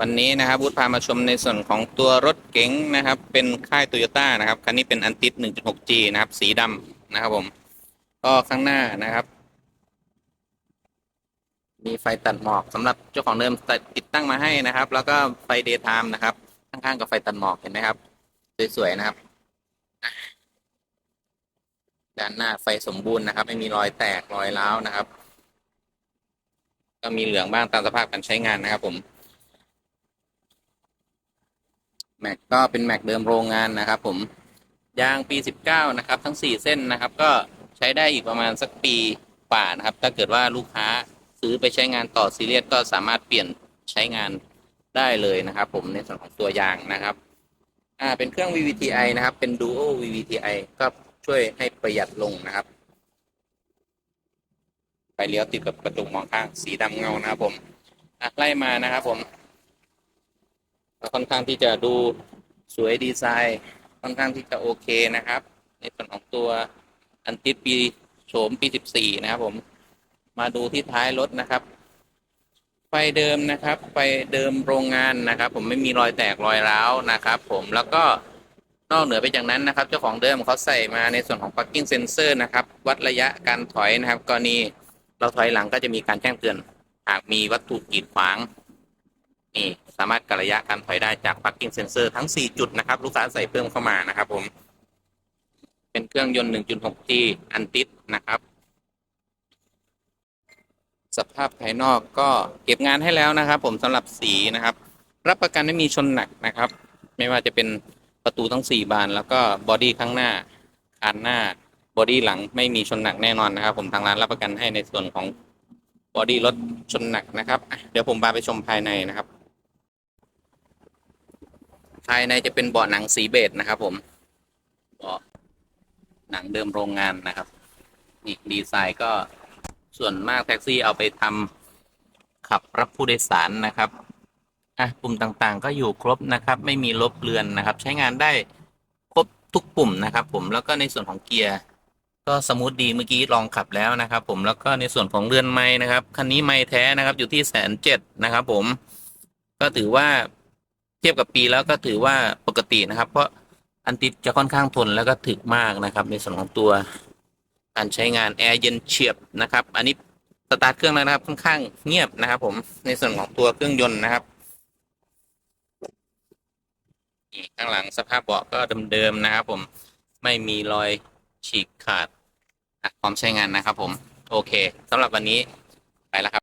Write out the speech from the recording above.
วันนี้นะครับบูธพามาชมในส่วนของตัวรถเก๋งนะครับ เป็นค่ายโตโยต้านะครับ คันนี้เป็นอันติส 1.6G นะครับ สีดำนะครับผม ก็ข้างหน้านะครับ มีไฟตัดหมอกสำหรับเจ้าของเดิมติดตั้งมาให้นะครับ แล้วก็ไฟเดย์ไทม์นะครับ ข้างๆกับไฟตัดหมอกเห็นไหมครับ สวยๆนะครับ ด้านหน้าไฟสมบูรณ์นะครับ ไม่มีรอยแตกรอยร้าวนะครับ ก็มีเหลืองบ้างตามสภาพการใช้งานนะครับผม แม็กก็เป็นแม็กเดิมโรงงานนะครับ ผมยางปี 19 นะครับ ทั้ง 4 เส้นนะครับ ก็ใช้ได้อีกประมาณสักปีกว่านะครับ ถ้าเกิดว่าลูกค้าซื้อไปใช้งานต่อซีเรียสก็สามารถเปลี่ยนใช้งานได้เลยนะครับ ผมในส่วนของตัวยางนะครับอ่าเป็นเครื่อง VVTi นะครับ เป็น Duo VVTi ก็ช่วยให้ประหยัดลงนะครับไฟเลี้ยวติดกับกระจกมองข้างสีดำเงานะครับผมไล่มานะครับผม ค่อนข้างที่จะดูสวยดีไซน์ ค่อนข้างที่จะโอเคนะครับ ในส่วนของตัวอันติดปีโฉมปี 14 นะครับผมมาดูที่ท้ายรถนะครับ ไฟเดิมนะครับ ไฟเดิมโรงงานนะครับ ผมไม่มีรอยแตกรอยร้าวนะครับ ผมแล้วก็นอกเหนือไปจากนั้นนะครับ เจ้าของเดิมเขาใส่มาในส่วนของ parking sensor นะครับ วัดระยะการถอยนะครับ กรณีเราถอยหลังก็จะมีการแจ้งเตือน หากมีวัตถุกีดขวาง นี่สามารถกะระยะการถอยได้จาก parking sensor ทั้ง 4 จุดนะครับ ลูกค้าใส่เพิ่มเข้ามานะครับผม เป็นเครื่องยนต์ 1.6G อันติดนะครับ สภาพภายนอกก็เก็บงานให้แล้วนะครับ ผมสำหรับสีนะครับ รับประกันไม่มีชนหนักนะครับ ไม่ว่าจะเป็นประตูทั้ง 4 บาน แล้วก็บอดี้ข้างหน้าคานหน้าบอดี้หลังไม่มีชนหนักแน่นอนนะครับ ผมทางร้านรับประกันให้ในส่วนของบอดี้รถชนหนักนะครับ เดี๋ยวผมพาไปชมภายในนะครับ ภายในจะเป็นเบาะหนังสีเบจนะครับ ผมเบาะหนังเดิมโรงงานนะครับนี่ดีไซน์ก็ส่วนมากแท็กซี่เอาไปทำขับรับผู้โดยสารนะครับอะปุ่มต่างๆ ก็อยู่ครบนะครับ ไม่มีลบเลือนนะครับ ใช้งานได้ครบทุกปุ่มนะครับ ผมแล้วก็ในส่วนของเกียร์ก็สมูทดีเมื่อกี้ลองขับแล้วนะครับ ผมแล้วก็ในส่วนของเรือนไม้นะครับคันนี้ไม้แท้นะครับ อยู่ที่แสนเจ็ดนะครับ ผมก็ถือว่า เทียบกับปีแล้วก็ถือว่าปกตินะครับ เพราะอันติดจะค่อนข้างทนแล้วก็ถึกมากนะครับ ในส่วนของตัวการใช้งานแอร์เย็นเฉียบนะครับ อันนี้สตาร์ทเครื่องแล้วนะครับค่อนข้างเงียบนะครับ ผมในส่วนของตัวเครื่องยนต์นะครับข้างหลังสภาพเบาะก็เดิมๆนะครับ ผมไม่มีรอยฉีกขาดพร้อมใช้งานนะครับ ผม โอเคสำหรับวันนี้ไปแล้วครับ